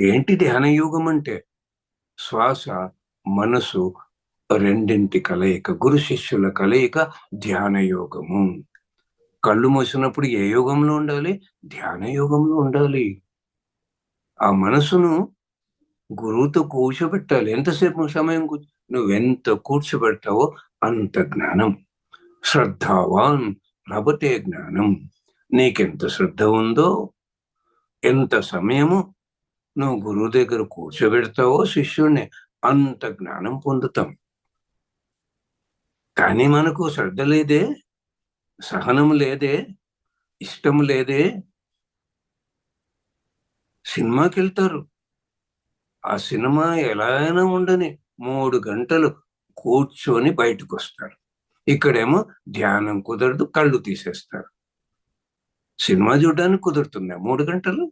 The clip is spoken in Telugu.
ఏంటి ధ్యాన యోగం అంటే? శ్వాస మనసు రెండింటి కలయిక గురు శిష్యుల కలయిక ధ్యాన యోగము. కళ్ళు మూసినప్పుడు ఏ యోగంలో ఉండాలి? ధ్యాన యోగంలో ఉండాలి. ఆ మనసును గురువుతో కూర్చోబెట్టాలి. ఎంతసేపు సమయం నువ్వెంత కూర్చోబెట్టావో అంత జ్ఞానం. శ్రద్ధావాన్ రబతే జ్ఞానం. నీకెంత శ్రద్ధ ఉందో ఎంత సమయము నువ్వు గురువు దగ్గర కూర్చోబెడతావో శిష్యుణ్ణి అంత జ్ఞానం పొందుతాం. కానీ మనకు శ్రద్ధ లేదే సహనం లేదే ఇష్టం లేదే. సినిమాకి వెళ్తారు ఆ సినిమా ఎలా అయినా ఉండని మూడు గంటలు కూర్చొని బయటకు వస్తారు ఇక్కడేమో ధ్యానం కుదరదు కళ్ళు తీసేస్తారు. సినిమా చూడడానికి కుదురుతుందా మూడు గంటలు?